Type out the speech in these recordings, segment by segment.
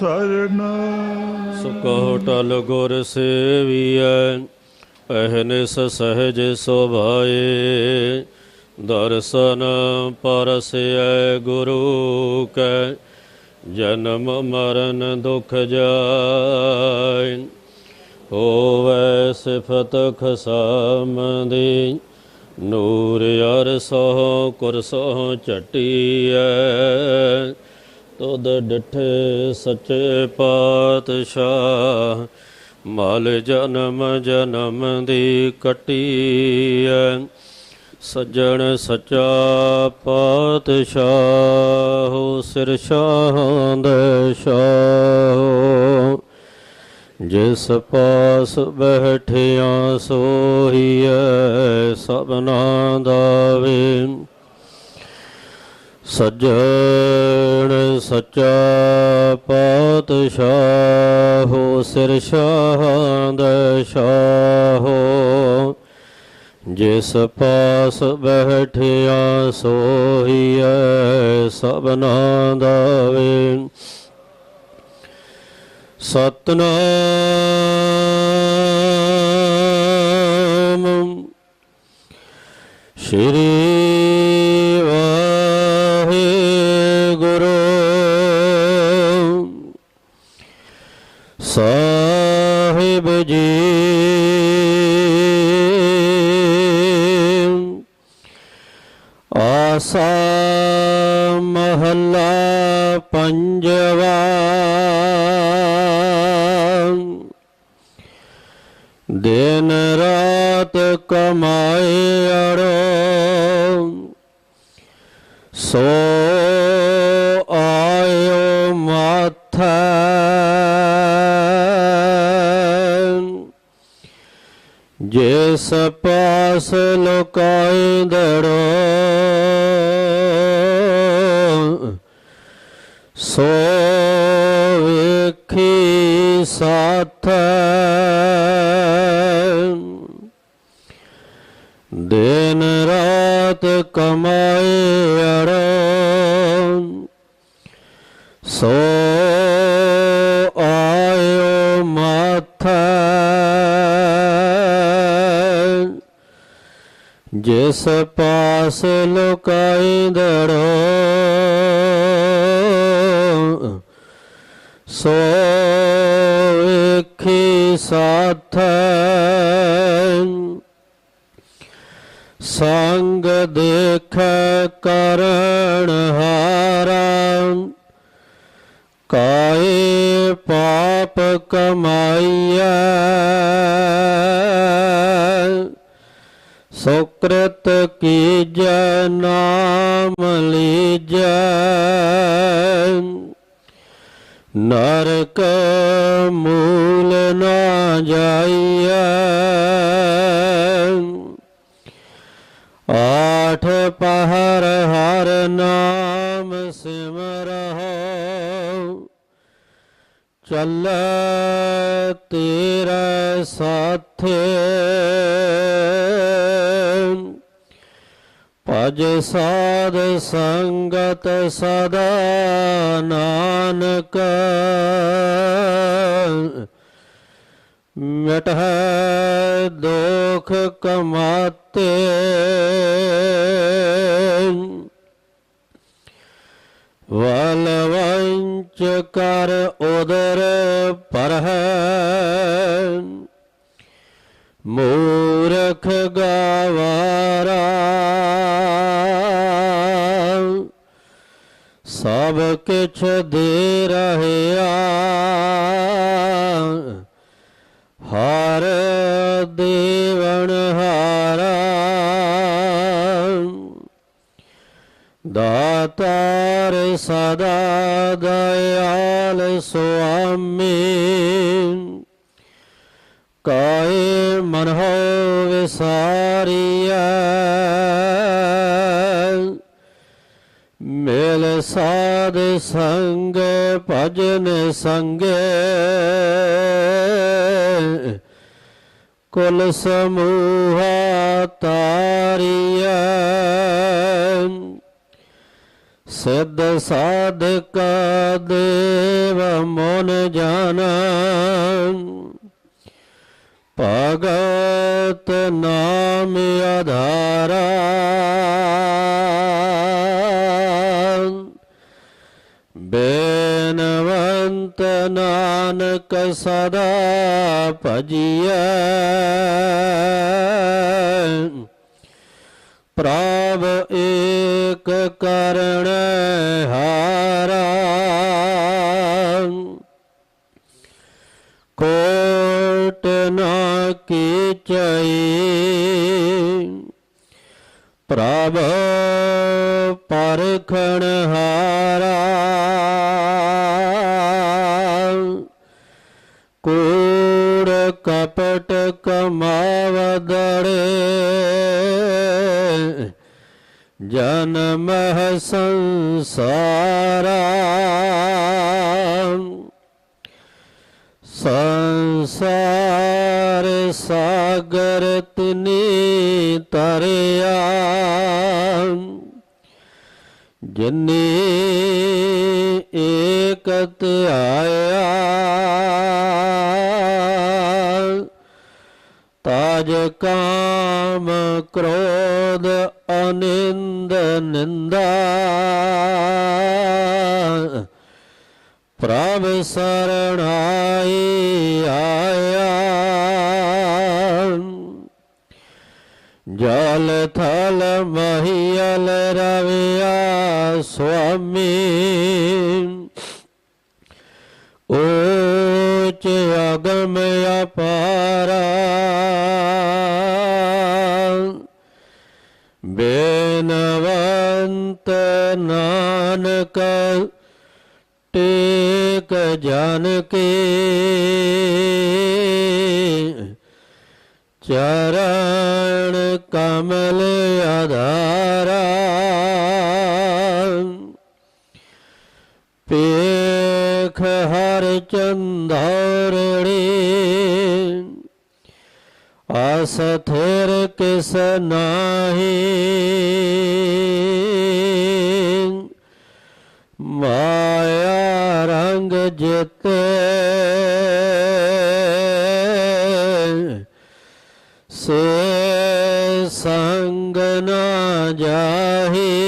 ਸਰਨਾ। ਸੁਕਹੁ ਟਲ ਗੁਰ ਸੇਵੀਐ, ਅਹਨਿਸ ਸਹਜ ਸੁਭਾਏ। ਦਰਸ਼ਨ ਪਰਸੈ ਗੁਰੂ ਕੈ, ਜਨਮ ਮਰਨ ਦੁਖ ਜਾਇ ਹੋਵੇ ਸਿਫਤ ਖਸਾਮਦੀ, ਨੂਰ ਅਰਸੋ ਕੁਰਸੋ ਚਟੀਐ ਤੁਧ ਡਿਠੇ ਸੱਚੇ ਪਾਤਸ਼ਾਹ, ਮਲ ਜਨਮ ਜਨਮ ਦੀ ਕਟੀ ਕਟੀਐ। ਸੱਜਣ ਸੱਚਾ ਪਾਤਸ਼ਾਹ, ਸਿਰ ਸ਼ਾਹਾਂ ਦੇ ਸ਼ਾਹ ਜਿਸ ਪਾਸ ਬੈਠਿਆ ਸੋਹੀਐ, ਸਭਨਾ ਦਾ ਵੇ ਸੱਜਣ ਸੱਚਾ ਪਾਤਸ਼ਾਹ, ਸਿਰ ਸ਼ਾਹਾਂ ਦਾ ਜਿਸ ਪਾਸ ਬੈਠਿਆ ਸੋਹੀਐ ਸਭਨਾ ਦਾ ਵੇ। ਸਤਨਾਮ। ਸ਼੍ਰੀ ਆਸਾ ਮਹੱਲਾ ਪੰਜਵਾ। ਦਿਨ ਰਾਤ ਕਮਾਏ ਅੜੋ। ਸੋ ਆਇਓ ਮਾਥਾ ਜਿਸ ਪਾਸ ਲੋਕਾਈ ਦੜੋ ਸੋ ਜਿਸ ਪਾਸ ਲੋਕਾਈ ਦੜੋ ਸੋ ਵੇਖੀ ਸਾਥ। ਸੰਗ ਦੇਖ ਕਰਣ ਹਾਰਾ ਕਾਏ ਪਾਪ ਕਮਾਈਐ। ਸੁਕ੍ਰਿਤ ਕੀਜੈ ਨਾਮ ਲੀਜੈ। ਨਰਕ ਮੂਲ ਨਾ ਜਾਈਐ। ਆਠ ਪਹਰ ਹਰ ਨਾਮ ਸਿਮਰਹੁ ਚੱਲ ਤੇਰਾ ਸਾਥੇ। ਭਜ ਸਾਧ ਸੰਗਤ ਸਦਾ ਨਾਨਕ। ਮਿਟਹਿ ਦੁਖ ਕਮਾਤੇ। ਵਲ ਵੰਚ ਕਰ ਉਦਰ। ਦਾਤਾਰ ਸਦਾ ਦਇਆਲ ਸੁਆਮੀ। ਕਾਏ ਮਨ ਹੋ ਵਿਸਾਰੀਐ। ਮੇਲ ਸਾਧ ਸੰਗ ਭਜਨ ਸੰਗੇ ਕੁਲ ਸਮੂਹਾ ਤਾਰੀਐ। ਸਿੱਧ ਸਾਧਕ ਦੇਵ ਮਨ ਜਾਣਾ ਭਗਤ ਨਾਮ ਆਧਾਰਾ। ਬੇਨਵੰਤ ਨਾਨਕ ਸਦਾ ਭਜੀਐ। ਪ੍ਰਭ ਏਕ ਕਰਣ ਹਾਰਾ। ਕੋਟ ਨਾ ਕੀ ਚਈ ਪ੍ਰਭ ਪਰਖਣ ਸੰਸਾਰ ਸਾਗਰ ਤਨੀ ਤਰਿਆ ਜਿਨੇ ਏਕਤ ਆਇਆ ਤਾਜ ਕਾਮ ਕ੍ਰੋਧ ਅਨਿੰਦ ਨਿੰਦਾ। ਪ੍ਰਭ ਸਰਣਾਈ ਆਇਆ ਜਲ ਥਲ ਮਹੀਲ ਰਵਿਆ ਸੁਆਮੀ। ਉੱਚ ਅਗਮ ਅਪਾਰਾ। ਬੇਨਵੰਤ ਨਾਨਕ ਟੇਕ ਜਨ ਕੇ। ਚਰਨ ਕਮਲ ਆਧਾਰਾ। ਪੇਖ ਹਰ ਚੰਦਰੜੀ ਅਸਥਿਰ ਕਿਸ ਨਾਹੀ। ਮਾਇਆ ਜਿਤੇ ਸੇ ਸੰਗ ਨਾ ਜਾਹੀ।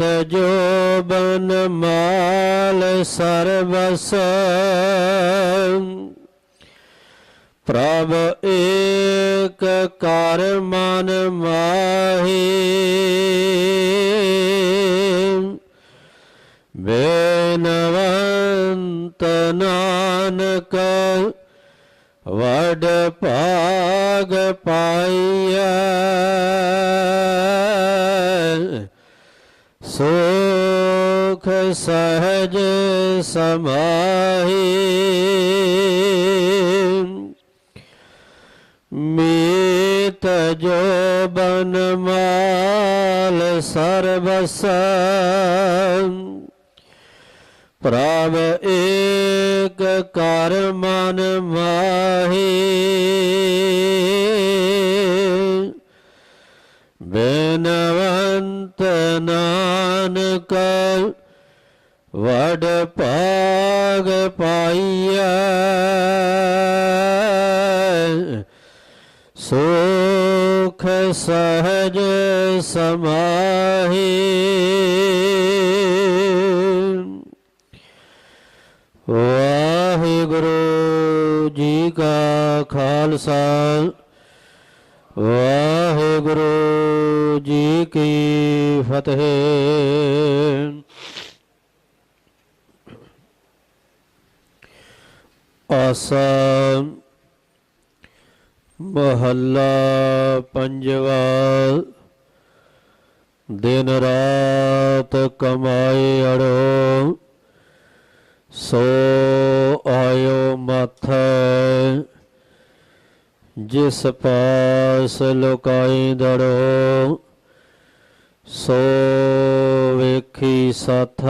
ਮੀਤ ਜੋ ਬਨ ਮਾਲ ਸਰਬਸ ਪ੍ਰਭ ਏਕ ਕਰ ਮਨ ਮਾਹੀ। ਬੇਨਵੰਤ ਸਮਾਹੀ। ਮੀਤ ਜੋ ਬਨ ਮਾਲ ਸਰਬਸ ਪ੍ਰਭ ਏਕ ਕਰ ਮਨ ਮਾਹੀ। ਬੇਨਵੰਤ ਵਡ ਭਾਗ ਪਾਈਐ। ਸੁਖ ਸਹਜ ਸਮਾਹੀ। ਵਾਹਿਗੁਰੂ ਜੀ ਕਾ ਖਾਲਸਾ। ਵਾਹਿਗੁਰੂ ਜੀ ਕੀ ਫਤਿਹ। ਆਸਾ ਮਹੱਲਾ ਪੰਜਵਾ, ਦਿਨ ਰਾਤ ਕਮਾਏ ਅੜੋ, ਸੋ ਆਇਓ ਮਾਥੈ, ਜਿਸ ਪਾਸ ਲੁਕਾਈ ਦੜੋ, ਸੋ ਵੇਖੀ ਸਥ।